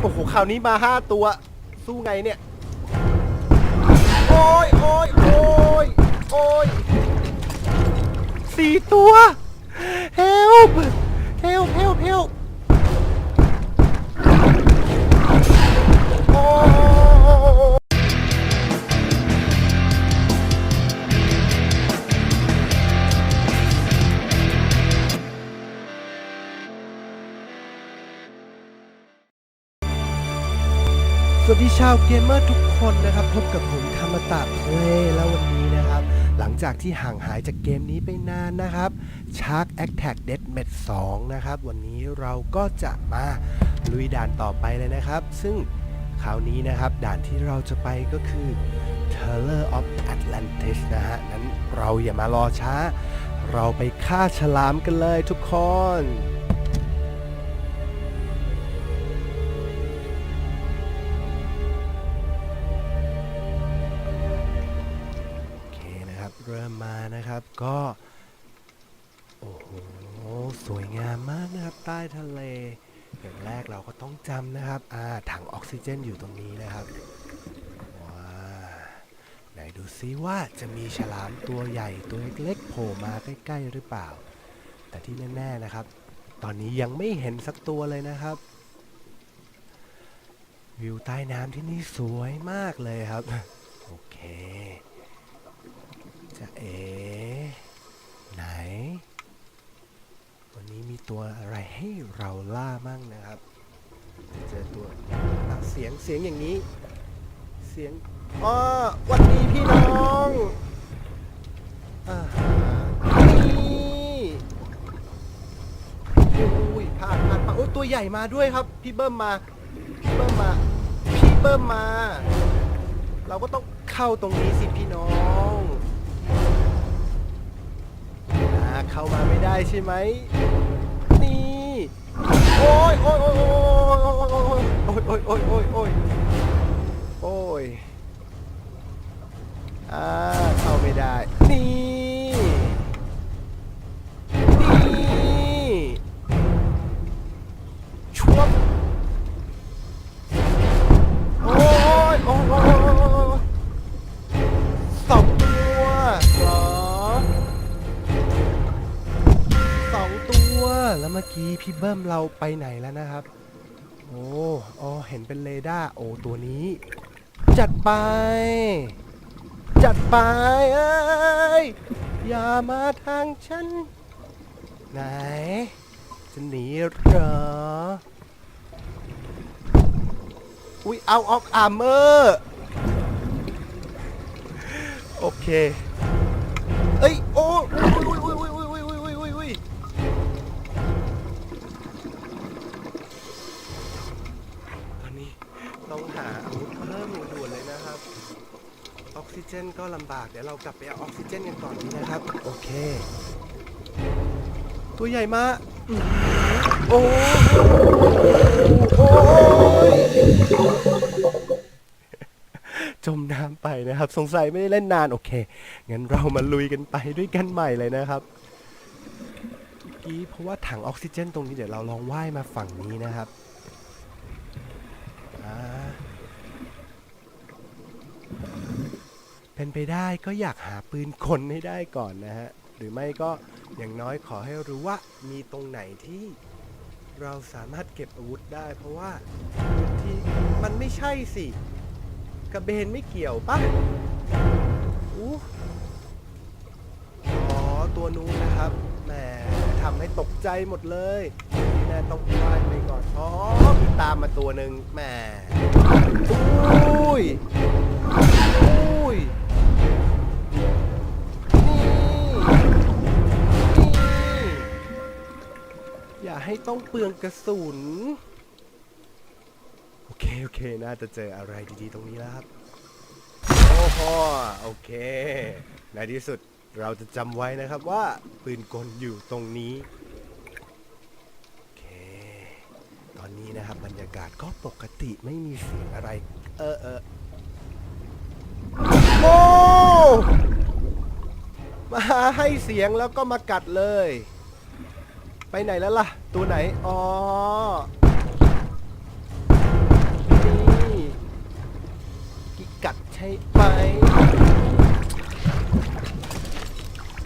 โอ้โหคราวนี้มาห้าตัว สู้ไงเนี่ย โอ้ยโอ้ยโอ้ยโอ้ยสี่ตัว help help help help โอ้ สวัสดีชาวเกมเมอร์ทุกคนนะครับ พบกับผมธรรมตะเพลย์แล้ววันนี้นะครับ หลังจากที่ห่างหายจากเกมนี้ไปนานนะครับ Shark Attack Dead m e t 2นะครับ วันนี้เราก็จะมาลุยด่านต่อไปเลยนะครับ ซึ่งคราวนี้นะครับ ด่านที่เราจะไปก็คือ Terror of Atlantis นะฮะ นั้นเราอย่ามารอช้า เราไปฆ่าฉลามกันเลยทุกคน เริ่มมานะครับ ก็โอ้โหสวยงามมากนะครับ ใต้ทะเลอย่างแรกเราก็ต้องจำนะครับอ่าถังออกซิเจนอยู่ตรงนี้นะครับว้าไหนดูซิว่าจะมีฉลามตัวใหญ่ตัวเล็กๆโผล่มาใกล้ๆหรือเปล่า แต่ที่แน่ๆนะครับ ตอนนี้ยังไม่เห็นสักตัวเลยนะครับ วิวใต้น้ำที่นี่สวยมากเลยครับ โอเค จะเอ๋ไหน วันนี้มีตัวอะไรให้เราล่ามั่งนะครับจะเจอตัวเสียงเสียงอย่างนี้ เสียงอ๋อวันนี้พี่น้องอ่านี่อุ้ยพลาดพลาดพลาดโอ้ยตัวใหญ่มาด้วยครับ พี่เบิ้มมา พี่เบิ้มมา พี่เบิ้มมา เราก็ต้องเข้าตรงนี้สิพี่น้อง เข้ามาไม่ได้ใช่ไหมนี่โอ้ยโอ้ยโอ้ยโอ้ยโอ้ยโอ้ยโอ้ยโอ้ยโอ้ยโอ้ยอ่าเข้าไม่ได้นี่ กี้พี่เบิ้มเราไปไหนแล้วนะครับ โอ้อ๋อเห็นเป็นเรดาร์โอ้ตัวนี้ จัดไป จัดไปเอ้ยอย่ามาทางฉัน ไหน จะหนีเหรอ อุ้ยเอาออกอาร์เมอร์ โอเค เอ้ย โอ้ยโอ้ย นี้ต้องหาอาวุธเพิ่มด่วนๆเลยนะครับ ออกซิเจนก็ลำบาก เดี๋ยวเรากลับไปเอาออกซิเจนกันก่อนนี้นะครับ โอเค ตัวใหญ่มากอื้อหือโอ้โอ้ยจมน้ำไปนะครับ สงสัยไม่ได้เล่นนานโอเค งั้นเรามาลุยกันไปด้วยกันใหม่เลยนะครับเมื่อกี้เพราะว่าถังออกซิเจนตรงนี้เดี๋ยวเราลองว่ายมาฝั่งนี้นะครับอ่า เป็นไปได้ก็อยากหาปืนคนให้ได้ก่อนนะฮะ หรือไม่ก็อย่างน้อยขอให้รู้ว่ามีตรงไหนที่เราสามารถเก็บอาวุธได้ เพราะว่าที่มันไม่ใช่สิกระเบนไม่เกี่ยวปะอู้อ๋อตัวนู้นนะครับแหมทำให้ตกใจหมดเลยนี่แน่ต้องว่ายไปก่อนอ๋อมีตามมาตัวหนึ่งแหมอุ้ยอุ้ย ให้ต้องเปลืองกระสุน โอเค โอเค น่าจะเจออะไรดีๆ ตรงนี้แล้วครับ โอ้โหโอเค ในที่สุดเราจะจำไว้นะครับว่าปืนกลอยู่ตรงนี้ โอเค ตอนนี้นะครับบรรยากาศก็ปกติไม่มีเสียงอะไร เออเออโอ้มาให้เสียงแล้วก็มากัดเลย ไปไหนแล้วล่ะ ตัวไหน อ๋อ นี่กิกัดใช่ไหม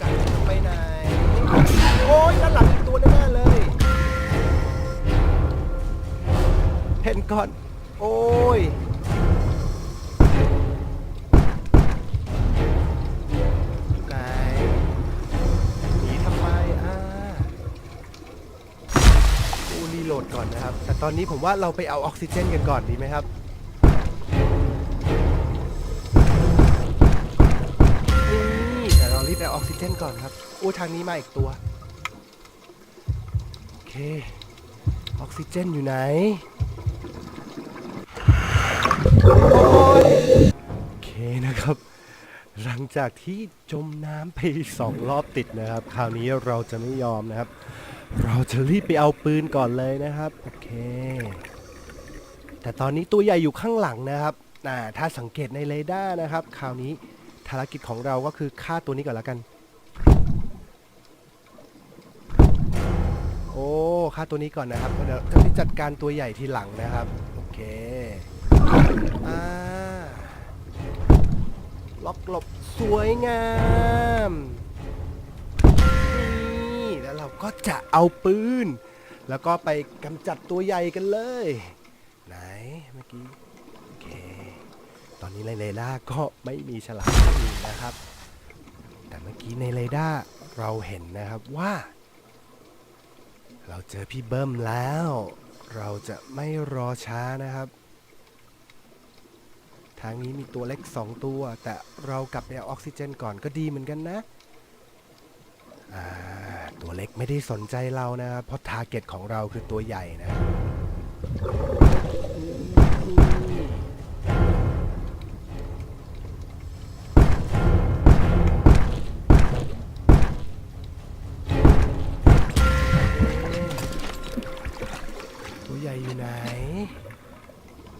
กัดไปไหน โอ้ยด้านหลังตัวแน่เลย เห็นก่อน โอ้ย รีโหลดก่อนนะครับ แต่ตอนนี้ผมว่าเราไปเอาออกซิเจนกันก่อนดีไหมครับนี่แต่เรารีบไปเอาออกซิเจนก่อนครับอู้ทางนี้มาอีกตัว โอเค ออกซิเจนอยู่ไหน โอ้ยโอเคนะครับ หลังจากที่จมน้ำไปสองรอบติดนะครับ คราวนี้เราจะไม่ยอมนะครับ เราจะรีบไปเอาปืนก่อนเลยนะครับ โอเค แต่ตอนนี้ตัวใหญ่อยู่ข้างหลังนะครับอ่าถ้าสังเกตในเรดาร์นะครับ คราวนี้ภารกิจของเราก็คือฆ่าตัวนี้ก่อนแล้วกัน โอ้ฆ่าตัวนี้ก่อนนะครับเดี๋ยวจะไปจัดการตัวใหญ่ทีหลังนะครับ โอเคอ่าล็อกหลบสวยงาม ก็จะเอาปืน แล้วก็ไปกำจัดตัวใหญ่กันเลย ไหนเมื่อกี้โอเคตอนนี้ในเรดาร์ก็ไม่มีฉลามอีกนะครับ แต่เมื่อกี้ในเรดาร์เราเห็นนะครับว่า เราเจอพี่เบิ้มแล้ว เราจะไม่รอช้านะครับ ทางนี้มีตัวเล็ก 2 ตัว แต่เรากลับไปเอาออกซิเจนก่อนก็ดีเหมือนกันนะ อ่า ตัวเล็กไม่ได้สนใจเรานะครับเพราะทาร์เก็ตของเราคือตัวใหญ่นะตัวใหญ่อยู่ไหน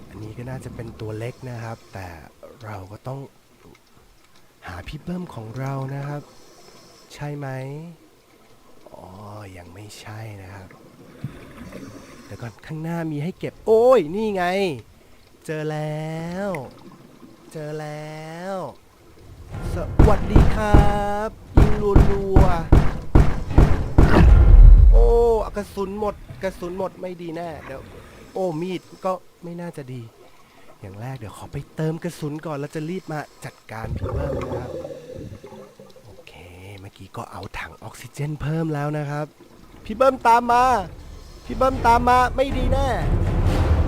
อันนี้ก็น่าจะเป็นตัวเล็กนะครับ แต่เราก็ต้องหาพี่เบิ้มของเรานะครับ ใช่ไหม อ๋อ ยังไม่ใช่นะครับเดี๋ยวก่อนข้างหน้ามีให้เก็บ โอ้ย นี่ไง เจอแล้ว เจอแล้ว สวัสดีครับยิงรัวๆโอ้กระสุนหมด กระสุนหมดไม่ดีแน่เดี๋ยวโอ้มีดก็ไม่น่าจะดี อย่างแรกเดี๋ยวขอไปเติมกระสุนก่อนแล้วจะรีบมาจัดการพี่เบิ้มนะครับ โอเค เมื่อกี้ก็เอา ออกซิเจนเพิ่มแล้วนะครับ พี่เบิ้มตามมา พี่เบิ้มตามมาไม่ดีแน่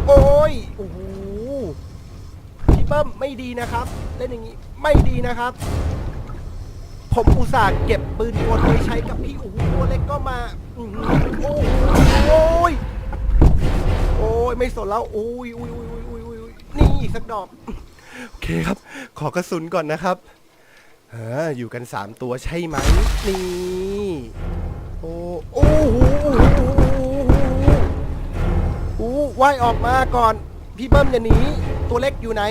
โอ้ยโอ้โหพี่เบิ้มไม่ดีนะครับเล่นอย่างนี้ไม่ดีนะครับ ผมอุตส่าห์เก็บปืนกลไว้ใช้กับพี่โอ้โหตัวเล็กก็มาโอ้โหโอ้ยโอ้ยไม่สนแล้วโอ้ยอุ้ยอุ้ยอุ้ยอุ้ยอุ้ยนี่อีกสักดอกโอเคครับ ขอกระสุนก่อนนะครับ เอออยู่กัน3ตัวใช่ไหมนี่โอ้โอ้โหโอ้ว่ายออกมาก่อน พี่เบิ้มอย่าหนีตัวเล็กอยู่ไหน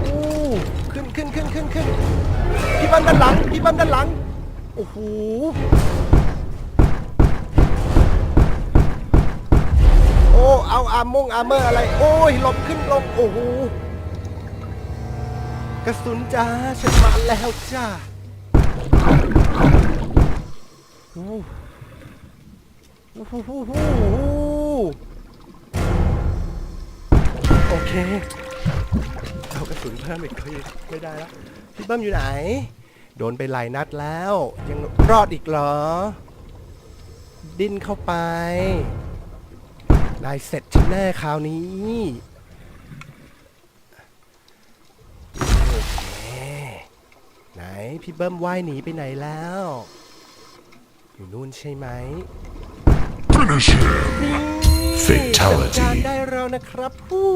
โอ้ขึ้นขึ้นขึ้นขึ้นขึ้นพี่เบิ้มด้านหลังพี่เบิ้มด้านหลังโอ้โหโอ้เอาอาร์มงอาร์เมอร์อะไร โอ้ยหลบขึ้นลงโอ้โห กระสุนจ้าฉันมาแล้วจ้าโอ้โหโอเคเอากระสุนเพิ่มอีกทีไม่ได้แล้วพี่เบิ้มอยู่ไหน โดนไปหลายนัดแล้ว ยังรอดอีกเหรอ ดิ้นเข้าไปได้เสร็จฉันแน่คราวนี้ โอเค ไหน พี่เบิ้มว่ายหนีไปไหนแล้ว อยู่นู่นใช่ไหม Finish him. นี่ Fatality จัดการได้แล้วนะครับผู้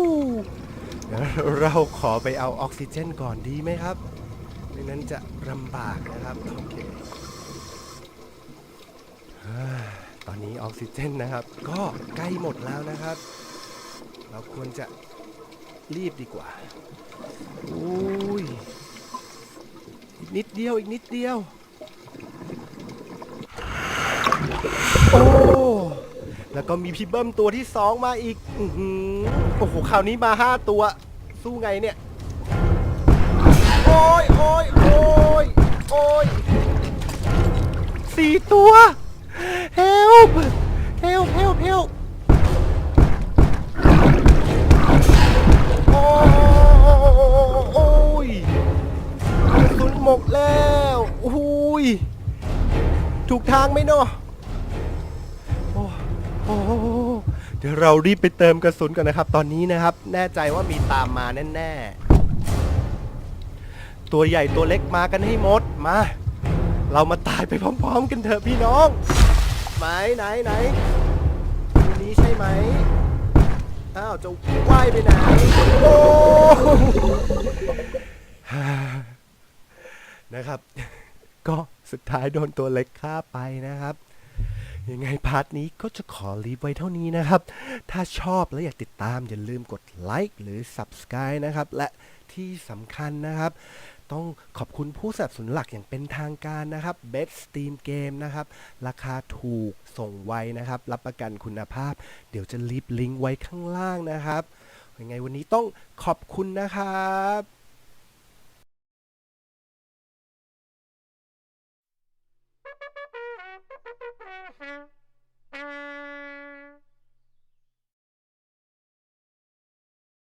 เดี๋ยวเราขอไปเอาออกซิเจนก่อนดีไหมครับไม่นั้นจะลำบากนะครับโอเคเฮ้ยตอนนี้ออกซิเจนนะครับ ก็ใกล้หมดแล้วนะครับ เราควรจะรีบดีกว่าอุ้ย อีกนิดเดียวอีกนิดเดียว โอ้ แล้วก็มีพี่เบิ้มตัวที่สองมาอีกอือหือโอ้โหคราวนี้มาห้าตัว สู้ไงเนี่ย โอ้ยโอ้ยโอ้ยโอ้ยสี่ตัว หมดแล้วอุ้ยถูกทางไหมเนาะโอ้โอ้เดี๋ยวเรารีบไปเติมกระสุนกันนะครับ ตอนนี้นะครับ แน่ใจว่ามีตามมาแน่ๆ ตัวใหญ่ตัวเล็กมากันให้หมด มา เรามาตายไปพร้อมๆ กันเถอะพี่น้องไหนไหนไหนตัวนี้ใช่ไหมอ้าวจะว่ายไปไหน โอ้ นะครับ ก็สุดท้ายโดนตัวเล็กฆ่าไปนะครับยังไงพาร์ทนี้ก็จะขอลีฟไว้เท่านี้นะครับ ถ้าชอบและอยากติดตามอย่าลืมกดไลค์หรือ Subscribe นะครับ และที่สำคัญนะครับ ต้องขอบคุณผู้สนับสนุนหลักอย่างเป็นทางการนะครับ Best Steam Game นะครับ ราคาถูกส่งไวนะครับ รับประกันคุณภาพ เดี๋ยวจะลิฟลิงก์ไว้ข้างล่างนะครับยังไงวันนี้ต้องขอบคุณนะครับ